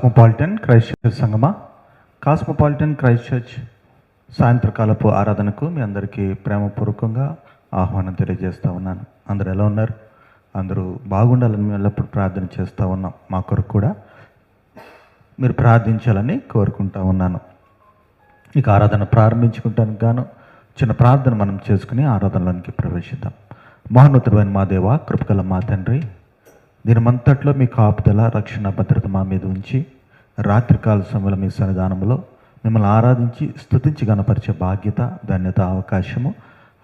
Cosmopolitan Christ church సంగమా? Cosmopolitan Christ church సాయంత్రకాలపు ఆరాధనకు మీ అందరికీ ప్రేమపూర్వకంగా ఆహ్వానం తెలియజేస్తూ ఉన్నాను. అందరు ఎలా ఉన్నారు? అందరూ బాగుండాలని మేము ఎల్లప్పుడూ ప్రార్థన చేస్తూ ఉన్నాం. మా కొరకు కూడా మీరు ప్రార్థించాలని కోరుకుంటా ఉన్నాను. ఇక ఆరాధన ప్రారంభించుకుంటానికి గాను చిన్న ప్రార్థన మనం చేసుకుని ఆరాధనలోనికి ప్రవేశిద్దాం. మహోన్నతుడైన మా దేవ కృపకల మా తండ్రి దీనిమంతట్లో మీ కాపుదల రక్షణ భద్రత మా మీద ఉంచి రాత్రికాల సమయంలో మీ సన్నిధానంలో మిమ్మల్ని ఆరాధించి స్థుతించి గణపరిచే బాధ్యత ధన్యత అవకాశము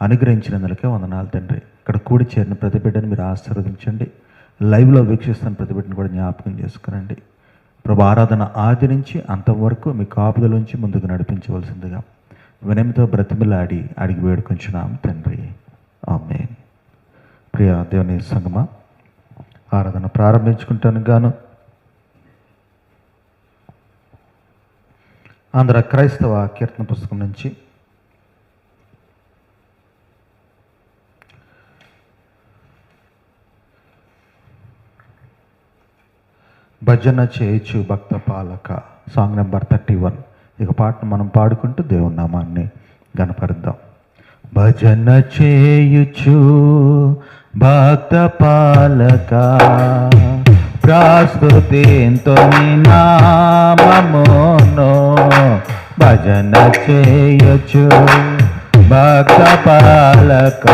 అనుగ్రహించినందుకే వందనాలు తండ్రి. ఇక్కడ కూడి చేరిన ప్రతి బిడ్డను మీరు ఆశీర్వదించండి. లైవ్లో వీక్షిస్తున్న ప్రతి బిడ్డను కూడా జ్ఞాపకం చేసుకురండి ప్రభు ఆరాధన ఆది నుంచి అంతవరకు మీ కాపుదలోంచి ముందుకు నడిపించవలసిందిగా వినయంతో బ్రతిమిలాడి అడిగి వేడుకొంచున్నాం తండ్రి. ఆమె ప్రియ దేవుని సంగమా ఆరాధన ప్రారంభించుకుంటాను గాను. ఆంధ్ర క్రైస్తవ కీర్తన పుస్తకం నుంచి భజన చేయచు భక్త పాలక సాంగ్ నెంబర్ థర్టీ వన్. ఇక పాటను మనం పాడుకుంటూ దేవుని నామాన్ని గనపరుద్దాం భజన చేయుచు భక్త పాలక ప్రాస్తుతితో నీ నామమును భజన చేయొచ్చు భక్త పాలక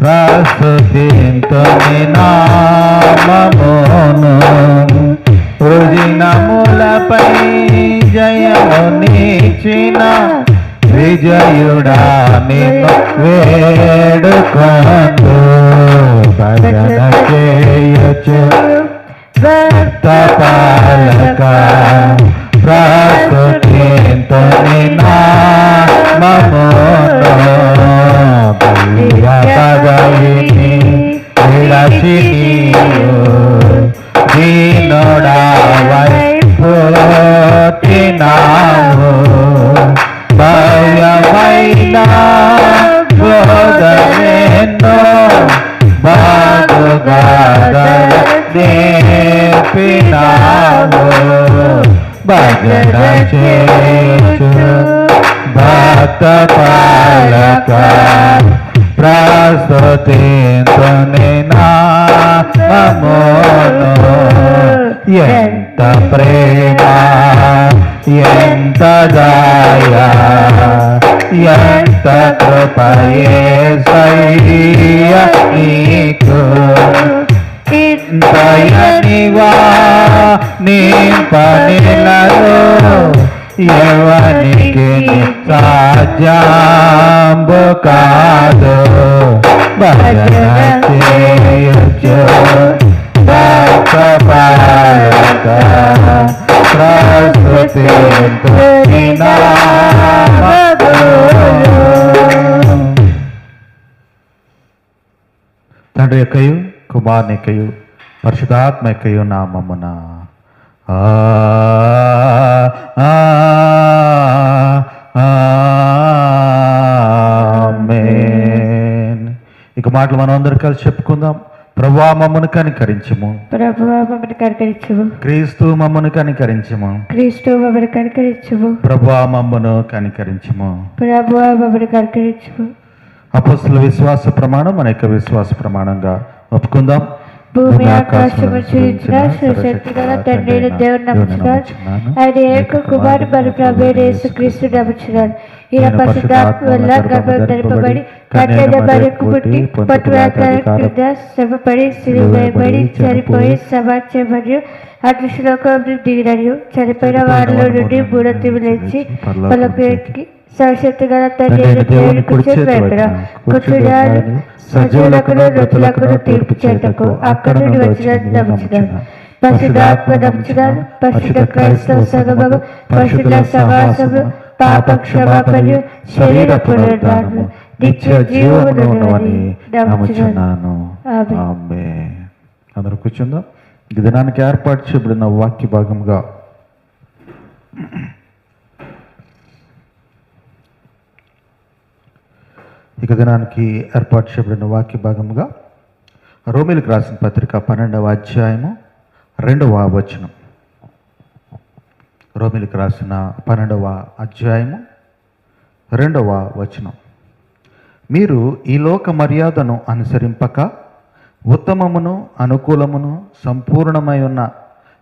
ప్రస్తుతితో నీ నామమును హృదినములపై జయమునిచిన విజయుడా నిన్ను వేడుకొందు. భజన చేయొచ్చు భక్త పాలక ప్రస్తుతితో నామమును భక్త పాలక ప్రస్తుతితో నామోను ఎంత ప్రేమ ఎంత దయ ఎంత కృపయే కృపయేసయ్య నీకు ఇంతయనివా నీ పనిలలో ఎవనికి సాధ్యాంబు కాదు భజన చేయొచ్చు భక్త పాలక ప్రస్తుతి తండ్రి యొక్కయు కుమారుని యొక్కయు పరిశుధాత్మ యొక్కయు నామమున ఆ, ఆ, ఆమేన్. ఇక మాటలు మనం అందరం కలిసి చెప్పుకుందాం. ప్రభా మమ్మను కనికరించము. క్రీస్తు మమ్మను కనికరించము. క్రీస్తు కనికరించుము. ప్రభా మమ్మను కనికరించము. ప్రభు మమ్మల్ని కనికరించుము. అపస్తుల విశ్వాస ప్రమాణం మన యొక్క విశ్వాస ప్రమాణంగా ఒప్పుకుందాం. భూమి ఆకాశము సృజించిన సృశక్తి గల తండ్రి దేవుని నమ్ముచున్నాను. ఆయన ఏక కుమారు మన ప్రభు అయిన యేసుక్రీస్తు నమ్ముచున్నాను ఈయన పరిశుద్ధాత్మ వల్ల గర్భం ధరింపబడి కట్టెల బలికు పుట్టి పట్టు క్రింద శ్రమపడి సిలువబడి చనిపోయి సమాజం మరియు అదృశ్యలోకంలో దిగినను చనిపోయిన వారిలో నుండి మూడొత్తివి లేచి వాళ్ళకు అయిన దేవుని కూర్చొని వైపున కూర్చున్నాడు సజీవులకు మృతులకు తీర్పు చేతకు అక్కడ నుండి వచ్చిన నమ్ముచున్నాను పరిశుద్ధాత్మ నమ్ముచున్నాను పరిశుద్ధ క్రైస్తవ సంగమము పరిశుద్ధ సమాసము పాప శరీర నిత్య నమ్ముచున్నాను. అందరూ కూర్చుందాం. దినానికి ఏర్పాటు చేయబడిన వాక్య భాగంగా ఇక దినానికి ఏర్పాటు చేయబడిన వాక్య భాగముగా రోమిలకు రాసిన పత్రిక పన్నెండవ అధ్యాయము రెండవ వచనం. రోమిలకు రాసిన పన్నెండవ అధ్యాయము రెండవ వచనం. మీరు ఈ లోక మర్యాదను అనుసరింపక ఉత్తమమును అనుకూలమును సంపూర్ణమై ఉన్న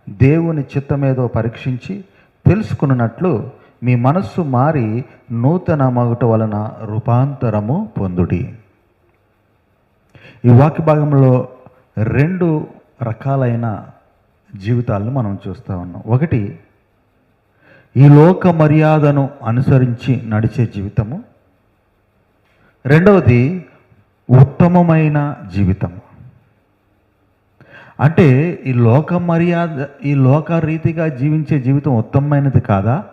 దేవుని చిత్తమేదో పరీక్షించి తెలుసుకున్నట్లు మీ మనస్సు మారి నూతన మగుట వలన రూపాంతరము పొందుడి. ఈ వాక్య భాగంలో రెండు రకాలైన జీవితాలను మనం చూస్తూ ఉన్నాం. ఒకటి ఈ లోక మర్యాదను అనుసరించి నడిచే జీవితము. రెండవది ఉత్తమమైన జీవితం అంటే ఈ లోక మర్యాద ఈ లోక రీతిగా జీవించే జీవితం ఉత్తమమైనది కాదా?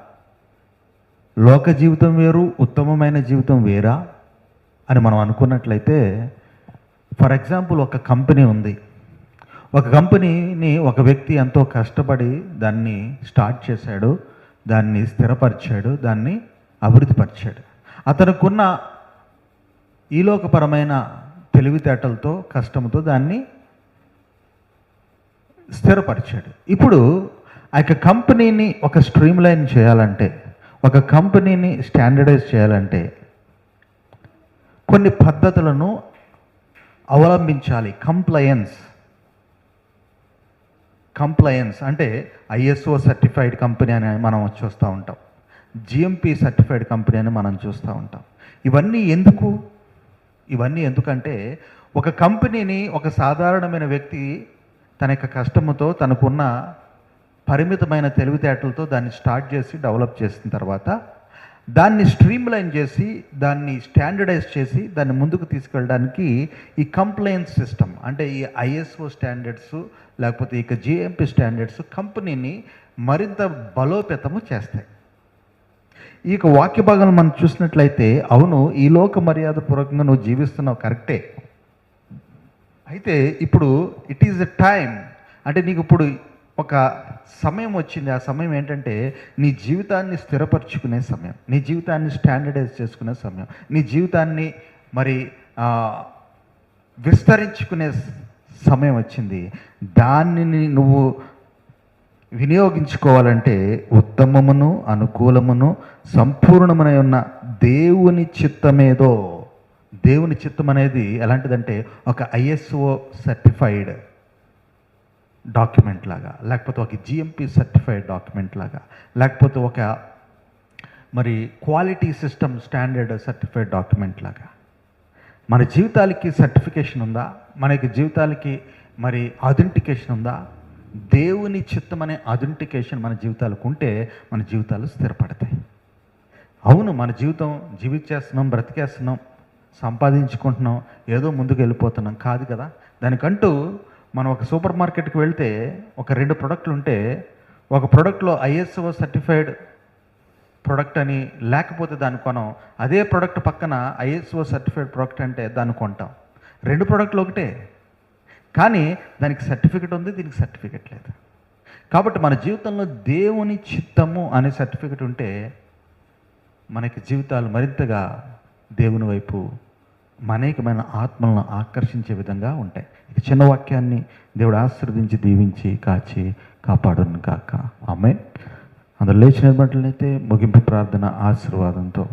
లోక జీవితం వేరు ఉత్తమమైన జీవితం వేరా అని మనం అనుకున్నట్లయితే ఫర్ ఎగ్జాంపుల్ ఒక కంపెనీ ఉంది. ఒక కంపెనీని ఒక వ్యక్తి ఎంతో కష్టపడి దాన్ని స్టార్ట్ చేశాడు దాన్ని స్థిరపరిచాడు దాన్ని అభివృద్ధిపరిచాడు. అతనుకున్న ఈలోకపరమైన తెలివితేటలతో కష్టంతో దాన్ని స్థిరపరిచాడు. ఇప్పుడు ఆ యొక్క కంపెనీని ఒక స్ట్రీమ్ లైన్ చేయాలంటే ఒక కంపెనీని స్టాండర్డైజ్ చేయాలంటే కొన్ని పద్ధతులను అవలంబించాలి. కంప్లయన్స్ కంప్లయన్స్ అంటే ఐఎస్ఓ సర్టిఫైడ్ కంపెనీ అని మనం చూస్తూ ఉంటాం. జిఎంపి సర్టిఫైడ్ కంపెనీ అని మనం చూస్తూ ఉంటాం. ఇవన్నీ ఎందుకు? ఇవన్నీ ఎందుకంటే ఒక కంపెనీని ఒక సాధారణమైన వ్యక్తి తన యొక్క కష్టముతో తనకున్న పరిమితమైన తెలివితేటలతో దాన్ని స్టార్ట్ చేసి డెవలప్ చేసిన తర్వాత దాన్ని స్ట్రీమ్ లైన్ చేసి దాన్ని స్టాండర్డైజ్ చేసి దాన్ని ముందుకు తీసుకెళ్ళడానికి ఈ కంప్లైన్స్ సిస్టమ్ అంటే ఈ ఐఎస్ఓ స్టాండర్డ్స్ లేకపోతే ఇక జిఎంపి స్టాండర్డ్స్ కంపెనీని మరింత బలోపేతము చేస్తాయి. ఈ యొక్క వాక్య భాగాలు మనం చూసినట్లయితే అవును ఈ లోక మర్యాద పూర్వకంగా నువ్వు జీవిస్తున్నావు కరెక్టే. అయితే ఇప్పుడు ఇట్ ఈజ్ ఎ టైం అంటే నీకు ఇప్పుడు ఒక సమయం వచ్చింది. ఆ సమయం ఏంటంటే నీ జీవితాన్ని స్థిరపరచుకునే సమయం. నీ జీవితాన్ని స్టాండర్డైజ్ చేసుకునే సమయం. నీ జీవితాన్ని మరి విస్తరించుకునే సమయం వచ్చింది. దానిని నువ్వు వినియోగించుకోవాలంటే ఉత్తమమును అనుకూలమును సంపూర్ణమనై ఉన్న దేవుని చిత్తమేదో. దేవుని చిత్తం అనేది ఎలాంటిదంటే ఒక ఐఎస్ఓ సర్టిఫైడ్. డాక్యుమెంట్ లాగా లేకపోతే ఒక జిఎంపి సర్టిఫైడ్ డాక్యుమెంట్ లాగా లేకపోతే ఒక మరి quality system standard certified document లాగా. మన జీవితాలకి సర్టిఫికేషన్ ఉందా? మనకి జీవితాలకి మరి అథెంటికేషన్ ఉందా? దేవుని చిత్తం అనే అథెంటికేషన్ మన జీవితాలకు ఉంటే మన జీవితాలు స్థిరపడతాయి. అవును మన జీవితం జీవించేస్తున్నాం బ్రతికేస్తున్నాం సంపాదించుకుంటున్నాం ఏదో ముందుకు వెళ్ళిపోతున్నాం కాదు కదా? దానికంటూ మనం ఒక సూపర్ మార్కెట్కి వెళ్తే ఒక రెండు ప్రొడక్ట్లు ఉంటే ఒక ప్రొడక్ట్లో ఐఎస్ఓ సర్టిఫైడ్ ప్రొడక్ట్ అని లేకపోతే దాన్ని కొనం. అదే ప్రొడక్ట్ పక్కన ఐఎస్ఓ సర్టిఫైడ్ ప్రొడక్ట్ అంటే దాన్ని కొంటాం. రెండు ప్రొడక్ట్లు ఒకటే. కానీ దానికి సర్టిఫికెట్ ఉంది దీనికి సర్టిఫికెట్ లేదు. కాబట్టి మన జీవితంలో దేవుని చిత్తము అనే సర్టిఫికెట్ ఉంటే మనకి జీవితాలు మరింతగా దేవుని వైపు అనేకమైన ఆత్మలను ఆకర్షించే విధంగా ఉంటాయి. ఇక చిన్న వాక్యాన్ని దేవుడు ఆశీర్వదించి దీవించి కాచి కాపాడును కాక ఆమె అందులో లేచిన బట్టలైతే ముగింపు ప్రార్థన ఆశీర్వాదంతో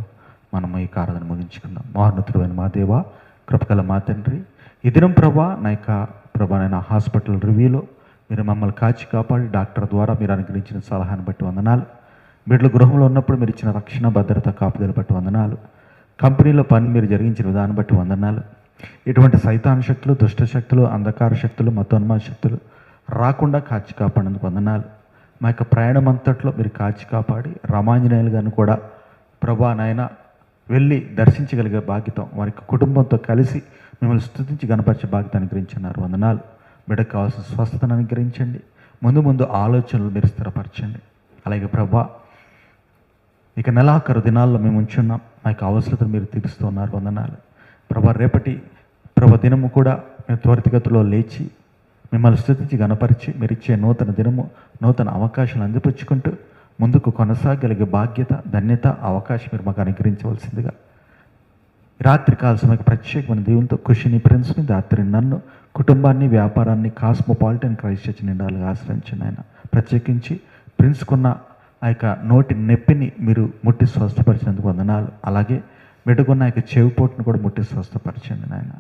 మనం ఈ ఆరాధన ముగించుకుందాం. మహోన్నతుడైన మా దేవ కృపకల మా తండ్రి ఈ దినం ప్రభా నా యొక్క ప్రభా నేను హాస్పిటల్ రివ్యూలో మీరు మమ్మల్ని కాచి కాపాడి డాక్టర్ ద్వారా మీరు అనుగ్రహించిన సలహాను బట్టి వందనాలు. బిడ్డల గృహంలో ఉన్నప్పుడు మీరు ఇచ్చిన రక్షణ భద్రత కాపుదల బట్టి వందనాలు. కంపెనీలో పని మీరు జరిగించిన విధానం బట్టి వందనాలు. ఇటువంటి సైతాన్ శక్తులు దుష్ట శక్తులు అంధకార శక్తులు మతోన్మాద శక్తులు రాకుండా కాచి కాపాడేందుకు వందనాలు. మా యొక్క ప్రయాణం అంతట్లో మీరు కాచి కాపాడి రామాంజనేయులు గారిని కూడా ప్రభా నాయన వెళ్ళి దర్శించగలిగే బాధ్యతం వారి యొక్క కుటుంబంతో కలిసి మిమ్మల్ని స్థుతించి గణపరిచే బాధ్యత అనుగ్రహించున్నారు వందనాలు. బిడ్డకు కావాల్సిన స్వస్థతను అనుగ్రహించండి. ముందు ముందు ఆలోచనలు మీరు స్థిరపరచండి. అలాగే ప్రభా ఇక నెలాఖరు దినాల్లో మేము ఉంచున్నాం. మా యొక్క అవసరతను మీరు తీరుస్తున్నారు. వందనాలు. ప్రభా రేపటి ప్రభా దినము కూడా మేము త్వరితగతిలో లేచి మిమ్మల్ని స్థుతించి గణపరిచి మీరు ఇచ్చే నూతన దినము నూతన అవకాశాలు అందిపుచ్చుకుంటూ ముందుకు కొనసాగలిగే బాధ్యత ధన్యత అవకాశం మీరు మాకు అనుగ్రహించవలసిందిగా. రాత్రి కాల సమయకు ప్రత్యేకమైన దేవునితో కృషిని ప్రిన్స్ని రాత్రి నన్ను కుటుంబాన్ని వ్యాపారాన్ని కాస్మోపాలిటన్ క్రైస్ట్ చర్చ్ నిండాలుగా ఆశ్రయించండి ఆయన. ప్రత్యేకించి ప్రిన్స్కున్న ఆ యొక్క నోటి నొప్పిని మీరు ముట్టి స్వస్థపరిచినందుకు వందనాలు. అలాగే మెడుకున్న ఆ యొక్క చెవిపోటును కూడా ముట్టి స్వస్థపరచండి నాయన.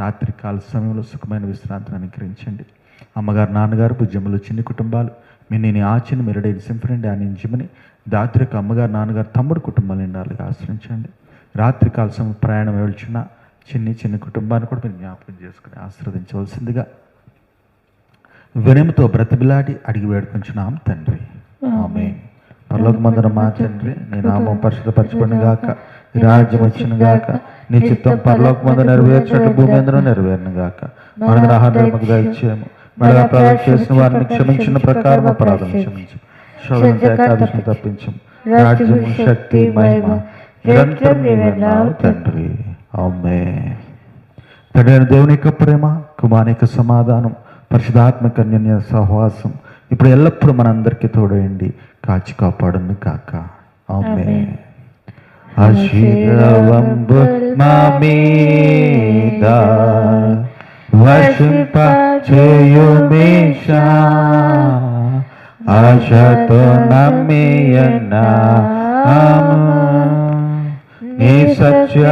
రాత్రి కాల సమయంలో సుఖమైన విశ్రాంతిని అనుగ్రహించండి. అమ్మగారు నాన్నగారు భుజములు చిన్ని కుటుంబాలు మీ నేను ఆచిని మెరడైన సింఫరెండి అని ఇంజిమని దాత్రికి అమ్మగారు నాన్నగారు తమ్ముడు కుటుంబాలు నిండాలిగా ఆశ్రయించండి. రాత్రి కాల సమయం ప్రయాణం వెళ్చున్న చిన్ని చిన్ని కుటుంబాన్ని కూడా మీరు జ్ఞాపకం చేసుకుని ఆశ్రవదించవలసిందిగా వినయముతో బ్రతిబిలాడి అడిగి వేడుకుంటున్నాం తండ్రి. ఆమె పరలోకమందున మా తండ్రి నీ నామం పరిశుద్ధపరచబడిన గాక నీ రాజ్యం వచ్చిన గాక నీ చిత్తం పరలోకమందు నెరవేర్చినట్టు భూమి అందరూ నెరవేరును గాక. మన ఆహారం మాకు దయచేయము. మళ్ళీ అపరాధం చేసిన వారిని క్షమించిన ప్రకారం అపరాధం క్షమించు శోధన తప్పించం రాజ్యం శక్తి మహిమ నిరంతరం తండ్రి. ఆమె తండ్రి దేవుని యొక్క ప్రేమ కుమారి యొక్క సమాధానం పరిశుధాత్మక సహవాసం. ఇప్పుడు ఎల్లప్పుడూ మనందరికీ తోడయండి. కాచి కాపాడును కాక ఆమె ఆశీర్వంబు మా మీద వర్షింప చేయుమేషా ఆశతో నమ్మియన్నా నీ సత్య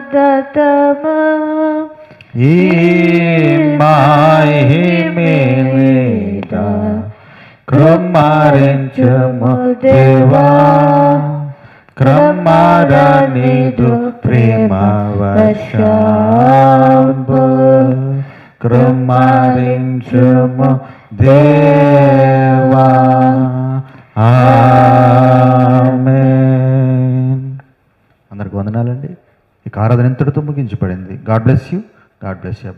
సత్యవదతమా ఈ మాహిమేద క్రమారించము దేవా. క్రమారానిదు ప్రేమ వర్షాంబు క్రమారించము దేవా. అందరికి వందనాలండి. ఇక ఆరాధన ఎంతటితో ముగించబడింది. God bless you. God bless you.